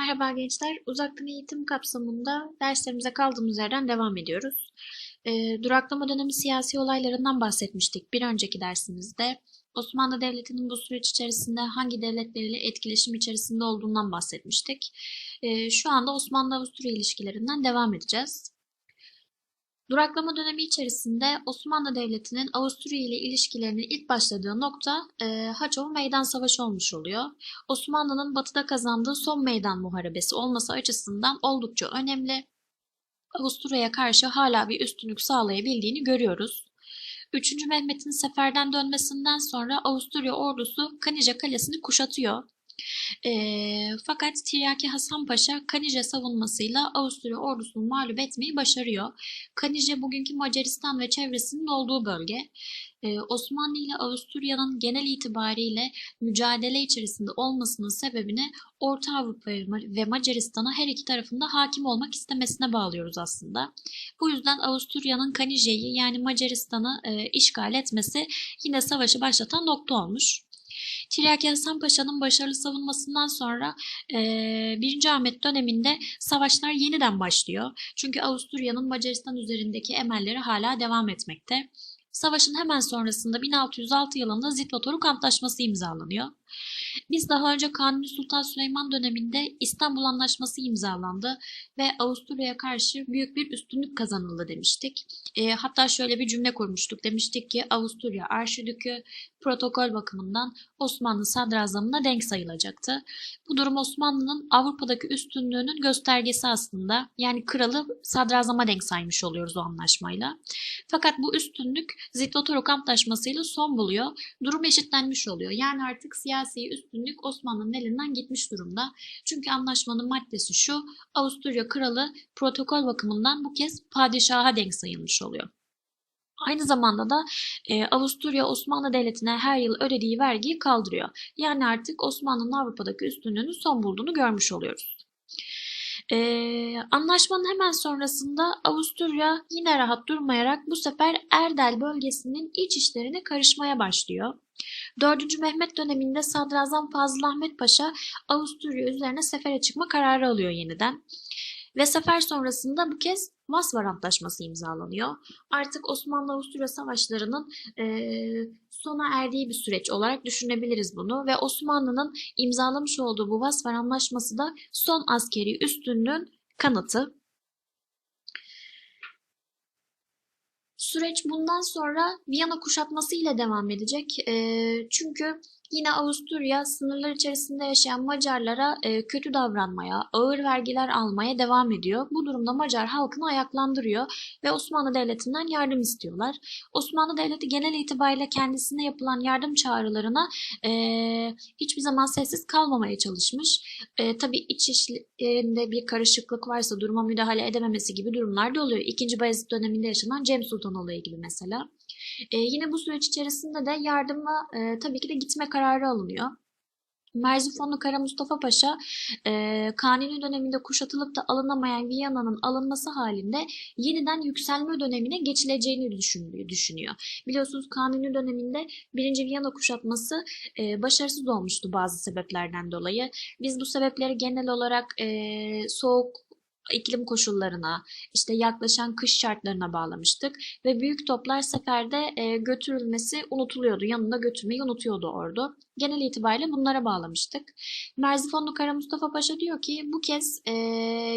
Merhaba gençler. Uzaktan eğitim kapsamında derslerimize kaldığımız yerden devam ediyoruz. Ee, duraklama dönemi siyasi olaylarından bahsetmiştik bir önceki dersimizde. Osmanlı Devleti'nin bu süreç içerisinde hangi devletleriyle etkileşim içerisinde olduğundan bahsetmiştik. Ee, şu anda Osmanlı-Avusturya ilişkilerinden devam edeceğiz. Duraklama dönemi içerisinde Osmanlı Devleti'nin Avusturya ile ilişkilerinin ilk başladığı nokta e, Haçova Meydan Savaşı olmuş oluyor. Osmanlı'nın batıda kazandığı son meydan muharebesi olması açısından oldukça önemli. Avusturya'ya karşı hala bir üstünlük sağlayabildiğini görüyoruz. 3. Mehmet'in seferden dönmesinden sonra Avusturya ordusu Kanija Kalesi'ni kuşatıyor. E, fakat Tiryaki Hasan Paşa Kanije savunmasıyla Avusturya ordusunu mağlup etmeyi başarıyor. Kanije bugünkü Macaristan ve çevresinin olduğu bölge. Ee, Osmanlı ile Avusturya'nın genel itibariyle mücadele içerisinde olmasının sebebini Orta Avrupa ve Macaristan'a her iki tarafında hakim olmak istemesine bağlıyoruz aslında. Bu yüzden Avusturya'nın Kanije'yi yani Macaristan'ı e, işgal etmesi yine savaşı başlatan nokta olmuş. Tiryaki Hasan Paşa'nın başarılı savunmasından sonra e, 1. Ahmet döneminde savaşlar yeniden başlıyor. Çünkü Avusturya'nın Macaristan üzerindeki emelleri hala devam etmekte. Savaşın hemen sonrasında 1606 yılında Zitvatoruk Antlaşması imzalanıyor. Biz daha önce Kanuni Sultan Süleyman döneminde İstanbul Anlaşması imzalandı ve Avusturya'ya karşı büyük bir üstünlük kazanıldı demiştik. E, hatta şöyle bir cümle kurmuştuk. Demiştik ki Avusturya Arşidükü protokol bakımından Osmanlı sadrazamına denk sayılacaktı. Bu durum Osmanlı'nın Avrupa'daki üstünlüğünün göstergesi aslında. Yani kralı sadrazama denk saymış oluyoruz o anlaşmayla. Fakat bu üstünlük Zitvatoruk Antlaşması'yla son buluyor. Durum eşitlenmiş oluyor. Yani artık siyasi üstünlük Osmanlı'nın elinden gitmiş durumda. Çünkü anlaşmanın maddesi şu, Avusturya kralı protokol bakımından bu kez padişaha denk sayılmış oluyor. Aynı zamanda da e, Avusturya Osmanlı Devleti'ne her yıl ödediği vergiyi kaldırıyor. Yani artık Osmanlı'nın Avrupa'daki üstünlüğünün son bulduğunu görmüş oluyoruz. Ee, anlaşmanın hemen sonrasında Avusturya yine rahat durmayarak bu sefer Erdel bölgesinin iç işlerine karışmaya başlıyor. 4. Mehmet döneminde Sadrazam Fazıl Ahmet Paşa Avusturya üzerine sefere çıkma kararı alıyor yeniden. Ve sefer sonrasında bu kez Masvar Antlaşması imzalanıyor. Artık Osmanlı-Avusturya savaşlarının e, sona erdiği bir süreç olarak düşünebiliriz bunu ve Osmanlı'nın imzalamış olduğu bu Vasvar Anlaşması da son askeri üstünlüğün kanıtı. Süreç bundan sonra Viyana kuşatması ile devam edecek. E, çünkü Yine Avusturya sınırlar içerisinde yaşayan Macarlara e, kötü davranmaya, ağır vergiler almaya devam ediyor. Bu durumda Macar halkını ayaklandırıyor ve Osmanlı Devleti'nden yardım istiyorlar. Osmanlı Devleti genel itibariyle kendisine yapılan yardım çağrılarına e, hiçbir zaman sessiz kalmamaya çalışmış. E, tabii iç işlerinde bir karışıklık varsa duruma müdahale edememesi gibi durumlar da oluyor. İkinci Bayezid döneminde yaşanan Cem Sultan olayı gibi mesela. E, yine bu süreç içerisinde de yardıma e, tabii ki de gitme kararı alınıyor. Merzifonlu Kara Mustafa Paşa e, Kanuni döneminde kuşatılıp da alınamayan Viyana'nın alınması halinde yeniden yükselme dönemine geçileceğini düşünüyor. Biliyorsunuz Kanuni döneminde 1. Viyana kuşatması e, başarısız olmuştu bazı sebeplerden dolayı. Biz bu sebepleri genel olarak e, soğuk iklim koşullarına, işte yaklaşan kış şartlarına bağlamıştık ve büyük toplar seferde e, götürülmesi unutuluyordu. Yanında götürmeyi unutuyordu ordu. Genel itibariyle bunlara bağlamıştık. Merzifonlu Kara Mustafa Paşa diyor ki bu kez e,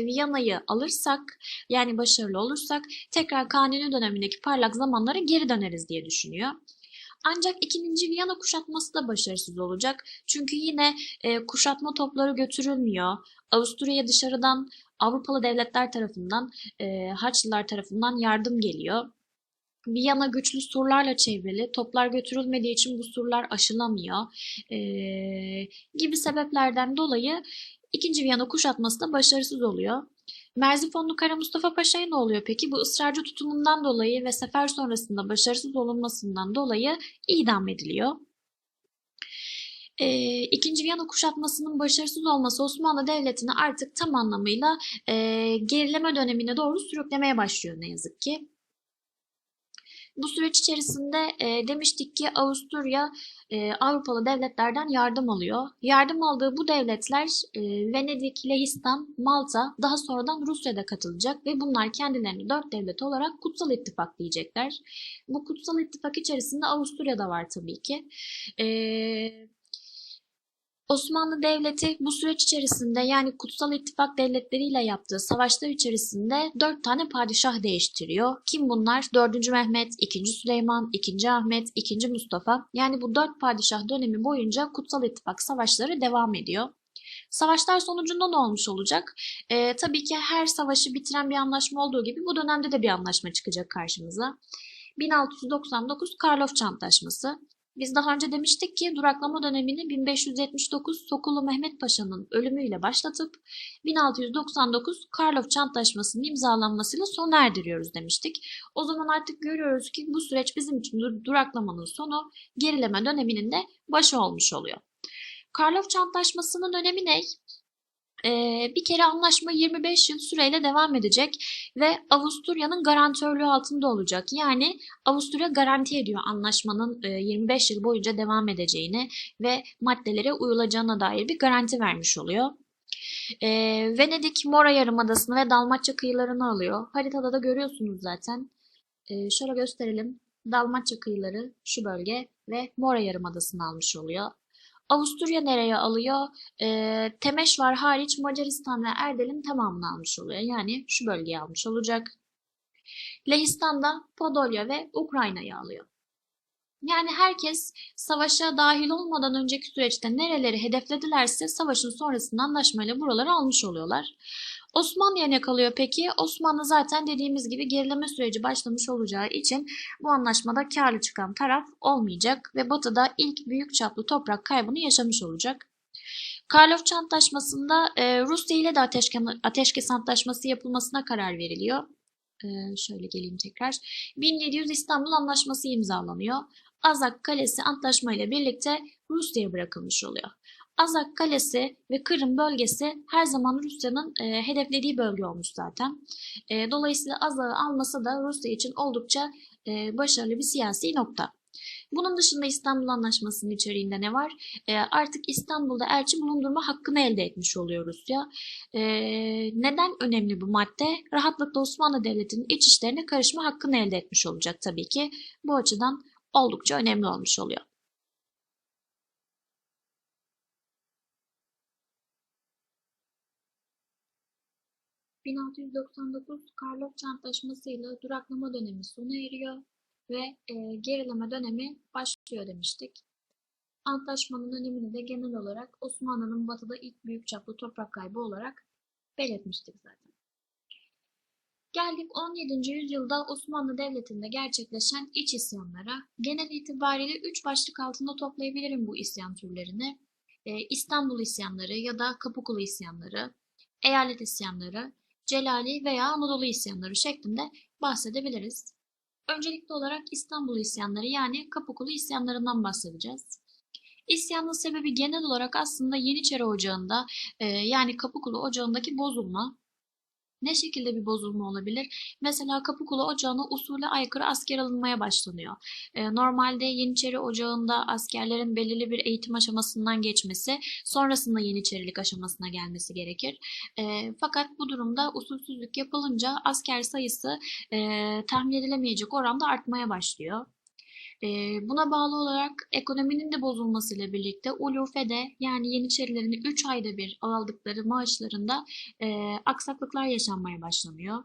Viyana'yı alırsak yani başarılı olursak tekrar Kanuni dönemindeki parlak zamanlara geri döneriz diye düşünüyor. Ancak ikinci Viyana kuşatması da başarısız olacak. Çünkü yine e, kuşatma topları götürülmüyor. Avusturya'ya dışarıdan Avrupalı devletler tarafından, e, Haçlılar tarafından yardım geliyor. Viyana güçlü surlarla çevrili, toplar götürülmediği için bu surlar aşılamıyor e, gibi sebeplerden dolayı ikinci Viyana kuşatması da başarısız oluyor. Merzifonlu Kara Mustafa Paşa'ya ne oluyor peki? Bu ısrarcı tutumundan dolayı ve sefer sonrasında başarısız olunmasından dolayı idam ediliyor. E, İkinci Viyana kuşatmasının başarısız olması Osmanlı Devleti'ni artık tam anlamıyla e, gerileme dönemine doğru sürüklemeye başlıyor ne yazık ki. Bu süreç içerisinde e, demiştik ki Avusturya e, Avrupalı devletlerden yardım alıyor. Yardım aldığı bu devletler e, Venedik, Lehistan, Malta daha sonradan Rusya'da katılacak ve bunlar kendilerini dört devlet olarak Kutsal İttifak diyecekler. Bu Kutsal İttifak içerisinde Avusturya da var tabii ki. E, Osmanlı Devleti bu süreç içerisinde yani Kutsal İttifak devletleriyle yaptığı savaşlar içerisinde dört tane padişah değiştiriyor. Kim bunlar? 4. Mehmet, 2. Süleyman, 2. Ahmet, 2. Mustafa. Yani bu dört padişah dönemi boyunca Kutsal İttifak savaşları devam ediyor. Savaşlar sonucunda ne olmuş olacak? Ee, tabii ki her savaşı bitiren bir anlaşma olduğu gibi bu dönemde de bir anlaşma çıkacak karşımıza. 1699 Karlofça Antlaşması. Biz daha önce demiştik ki duraklama dönemini 1579 Sokulu Mehmet Paşa'nın ölümüyle başlatıp 1699 Karlofça Antlaşması'nın imzalanmasıyla sona erdiriyoruz demiştik. O zaman artık görüyoruz ki bu süreç bizim için dur- duraklamanın sonu, gerileme döneminin de başı olmuş oluyor. Karlofça Antlaşması'nın önemi ne? Bir kere anlaşma 25 yıl süreyle devam edecek ve Avusturya'nın garantörlüğü altında olacak. Yani Avusturya garanti ediyor anlaşmanın e, 25 yıl boyunca devam edeceğini ve maddelere uyulacağına dair bir garanti vermiş oluyor. Ee, Venedik, Mora Yarımadası'nı ve Dalmaçya kıyılarını alıyor. Haritada da görüyorsunuz zaten. Şöyle gösterelim. Dalmaçya kıyıları şu bölge ve Mora Yarımadası'nı almış oluyor. Avusturya nereye alıyor? E, Temeşvar hariç Macaristan ve Erdel'in tamamını almış oluyor. Yani şu bölgeyi almış olacak. Lehistan da Podolya ve Ukrayna'yı alıyor. Yani herkes savaşa dahil olmadan önceki süreçte nereleri hedefledilerse savaşın sonrasında anlaşmayla buraları almış oluyorlar. Osmanlı'ya ne kalıyor peki? Osmanlı zaten dediğimiz gibi gerileme süreci başlamış olacağı için bu anlaşmada karlı çıkan taraf olmayacak ve Batı'da ilk büyük çaplı toprak kaybını yaşamış olacak. Karlofça Antlaşması'nda e, Rusya ile de ateşke, ateşkes antlaşması yapılmasına karar veriliyor. E, şöyle geleyim tekrar. 1700 İstanbul Anlaşması imzalanıyor. Azak Kalesi antlaşmayla birlikte Rusya'ya bırakılmış oluyor. Azak Kalesi ve Kırım bölgesi her zaman Rusya'nın e, hedeflediği bölge olmuş zaten. E, dolayısıyla Azak'ı alması da Rusya için oldukça e, başarılı bir siyasi nokta. Bunun dışında İstanbul Anlaşması'nın içeriğinde ne var? E, artık İstanbul'da elçi bulundurma hakkını elde etmiş oluyor Rusya. E, neden önemli bu madde? Rahatlıkla Osmanlı Devleti'nin iç işlerine karışma hakkını elde etmiş olacak tabii ki. Bu açıdan oldukça önemli olmuş oluyor. ...1699 Karlofça Antlaşması ile duraklama dönemi sona eriyor ve e, gerileme dönemi başlıyor demiştik. Antlaşmanın önemini de genel olarak Osmanlı'nın batıda ilk büyük çaplı toprak kaybı olarak belirtmiştik zaten. Geldik 17. yüzyılda Osmanlı Devleti'nde gerçekleşen iç isyanlara. Genel itibariyle 3 başlık altında toplayabilirim bu isyan türlerini. Ee, İstanbul isyanları ya da Kapıkulu isyanları, eyalet isyanları, Celali veya Anadolu isyanları şeklinde bahsedebiliriz. Öncelikli olarak İstanbul isyanları yani Kapıkulu isyanlarından bahsedeceğiz. İsyanın sebebi genel olarak aslında Yeniçeri Ocağı'nda e, yani Kapıkulu Ocağı'ndaki bozulma. Ne şekilde bir bozulma olabilir? Mesela Kapıkulu Ocağı'na usule aykırı asker alınmaya başlanıyor. E, normalde Yeniçeri Ocağı'nda askerlerin belirli bir eğitim aşamasından geçmesi, sonrasında Yeniçerilik aşamasına gelmesi gerekir. E, fakat bu durumda usulsüzlük yapılınca asker sayısı e, tahmin edilemeyecek oranda artmaya başlıyor. Buna bağlı olarak ekonominin de bozulmasıyla birlikte Ulufe'de yani Yeniçerilerin 3 ayda bir aldıkları maaşlarında e, aksaklıklar yaşanmaya başlanıyor.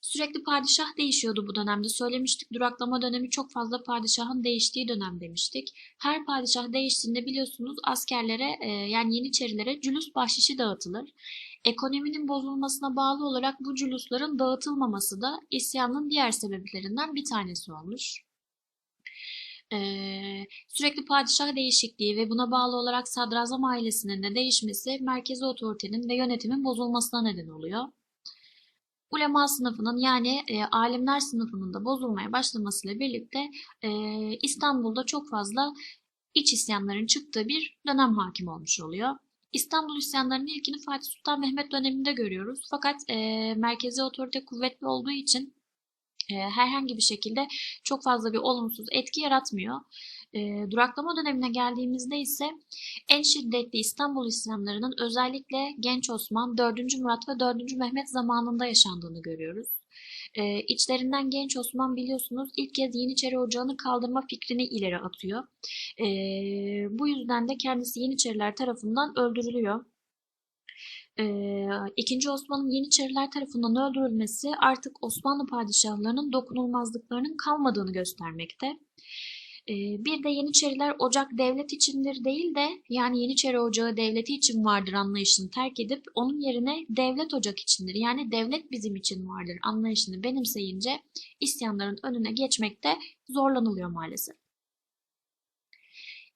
Sürekli padişah değişiyordu bu dönemde. Söylemiştik duraklama dönemi çok fazla padişahın değiştiği dönem demiştik. Her padişah değiştiğinde biliyorsunuz askerlere e, yani Yeniçerilere cülüs bahşişi dağıtılır. Ekonominin bozulmasına bağlı olarak bu cülüslerin dağıtılmaması da isyanın diğer sebeplerinden bir tanesi olmuş. Ee, sürekli padişah değişikliği ve buna bağlı olarak sadrazam ailesinin de değişmesi merkezi otoritenin ve yönetimin bozulmasına neden oluyor. Ulema sınıfının yani e, alimler sınıfının da bozulmaya başlamasıyla birlikte e, İstanbul'da çok fazla iç isyanların çıktığı bir dönem hakim olmuş oluyor. İstanbul isyanlarının ilkini Fatih Sultan Mehmet döneminde görüyoruz. Fakat e, merkezi otorite kuvvetli olduğu için e, herhangi bir şekilde çok fazla bir olumsuz etki yaratmıyor. E, duraklama dönemine geldiğimizde ise en şiddetli İstanbul isyanlarının özellikle Genç Osman, 4. Murat ve 4. Mehmet zamanında yaşandığını görüyoruz. E, içlerinden Genç Osman biliyorsunuz ilk kez Yeniçeri Ocağı'nı kaldırma fikrini ileri atıyor. Bu yüzden de kendisi Yeniçeriler tarafından öldürülüyor. Ee, İkinci Osman'ın Yeniçeriler tarafından öldürülmesi artık Osmanlı padişahlarının dokunulmazlıklarının kalmadığını göstermekte. Ee, bir de Yeniçeriler ocak devlet içindir değil de yani Yeniçeri Ocağı devleti için vardır anlayışını terk edip onun yerine devlet ocak içindir yani devlet bizim için vardır anlayışını benimseyince isyanların önüne geçmekte zorlanılıyor maalesef.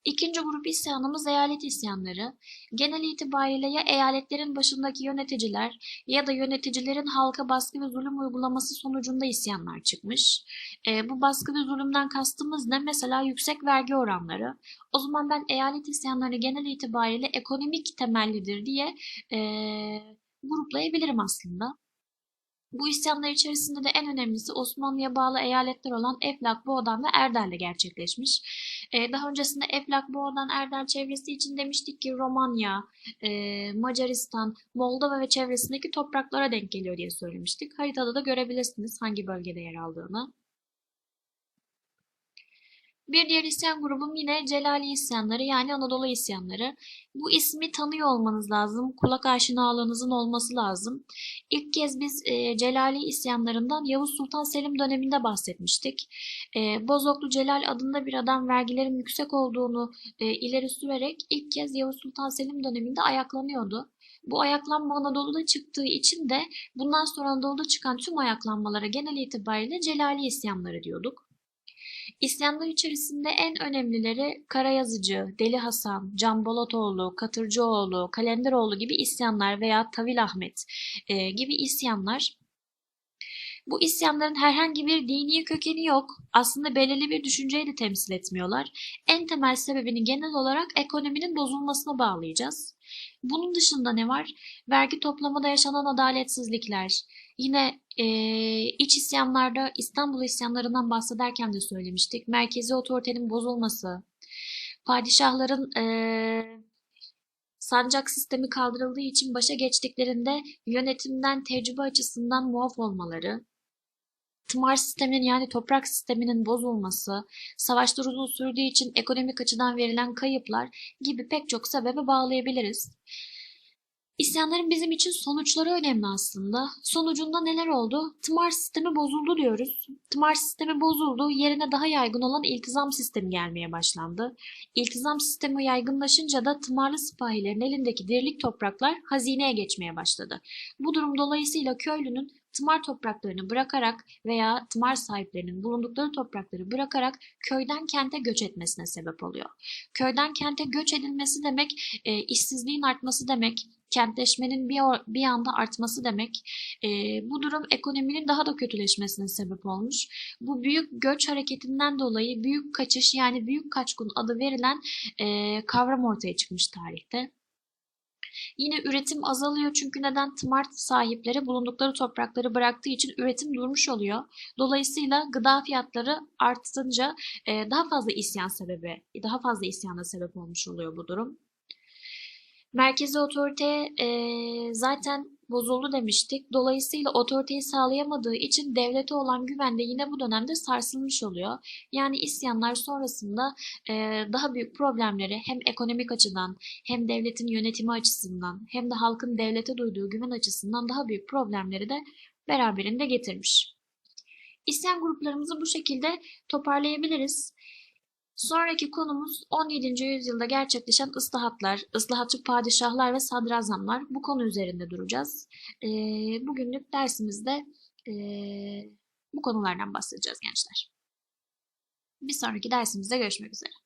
İkinci grup isyanımız eyalet isyanları. Genel itibariyle ya eyaletlerin başındaki yöneticiler ya da yöneticilerin halka baskı ve zulüm uygulaması sonucunda isyanlar çıkmış. E, bu baskı ve zulümden kastımız ne? Mesela yüksek vergi oranları. O zaman ben eyalet isyanları genel itibariyle ekonomik temellidir diye e, gruplayabilirim aslında. Bu isyanlar içerisinde de en önemlisi Osmanlı'ya bağlı eyaletler olan Eflak, Boğdan ve Erdal'le gerçekleşmiş. Ee, daha öncesinde Eflak, Boğdan, Erdal çevresi için demiştik ki Romanya, e, Macaristan, Moldova ve çevresindeki topraklara denk geliyor diye söylemiştik. Haritada da görebilirsiniz hangi bölgede yer aldığını. Bir diğer isyan grubum yine Celali isyanları yani Anadolu isyanları. Bu ismi tanıyor olmanız lazım. Kulak aşinalığınızın olması lazım. İlk kez biz e, Celali isyanlarından Yavuz Sultan Selim döneminde bahsetmiştik. E, Bozoklu Celal adında bir adam vergilerin yüksek olduğunu e, ileri sürerek ilk kez Yavuz Sultan Selim döneminde ayaklanıyordu. Bu ayaklanma Anadolu'da çıktığı için de bundan sonra Anadolu'da çıkan tüm ayaklanmalara genel itibariyle Celali isyanları diyorduk. İsyanlar içerisinde en önemlileri Karayazıcı, Deli Hasan, Can Bolatoğlu, Katırcıoğlu, Kalenderoğlu gibi isyanlar veya Tavil Ahmet e, gibi isyanlar. Bu isyanların herhangi bir dini kökeni yok. Aslında belirli bir düşünceyi de temsil etmiyorlar. En temel sebebini genel olarak ekonominin bozulmasına bağlayacağız. Bunun dışında ne var? Vergi toplamada yaşanan adaletsizlikler, Yine e, iç isyanlarda İstanbul isyanlarından bahsederken de söylemiştik. Merkezi otoritenin bozulması, padişahların e, sancak sistemi kaldırıldığı için başa geçtiklerinde yönetimden tecrübe açısından muaf olmaları, tımar sisteminin yani toprak sisteminin bozulması, savaşlar uzun sürdüğü için ekonomik açıdan verilen kayıplar gibi pek çok sebebe bağlayabiliriz. İsyanların bizim için sonuçları önemli aslında. Sonucunda neler oldu? Tımar sistemi bozuldu diyoruz. Tımar sistemi bozuldu. Yerine daha yaygın olan iltizam sistemi gelmeye başlandı. İltizam sistemi yaygınlaşınca da tımarlı sipahilerin elindeki dirlik topraklar hazineye geçmeye başladı. Bu durum dolayısıyla köylünün tımar topraklarını bırakarak veya tımar sahiplerinin bulundukları toprakları bırakarak köyden kente göç etmesine sebep oluyor. Köyden kente göç edilmesi demek e, işsizliğin artması demek, kentleşmenin bir, bir anda artması demek. E, bu durum ekonominin daha da kötüleşmesine sebep olmuş. Bu büyük göç hareketinden dolayı büyük kaçış yani büyük kaçkın adı verilen e, kavram ortaya çıkmış tarihte. Yine üretim azalıyor çünkü neden tımar sahipleri bulundukları toprakları bıraktığı için üretim durmuş oluyor. Dolayısıyla gıda fiyatları artınca e, daha fazla isyan sebebi, daha fazla isyana sebep olmuş oluyor bu durum. Merkezi otorite e, zaten bozuldu demiştik. Dolayısıyla otoriteyi sağlayamadığı için devlete olan güven de yine bu dönemde sarsılmış oluyor. Yani isyanlar sonrasında e, daha büyük problemleri hem ekonomik açıdan hem devletin yönetimi açısından hem de halkın devlete duyduğu güven açısından daha büyük problemleri de beraberinde getirmiş. İsyan gruplarımızı bu şekilde toparlayabiliriz. Sonraki konumuz 17. yüzyılda gerçekleşen ıslahatlar, ıslahatçı padişahlar ve sadrazamlar. Bu konu üzerinde duracağız. E, bugünlük dersimizde e, bu konulardan bahsedeceğiz gençler. Bir sonraki dersimizde görüşmek üzere.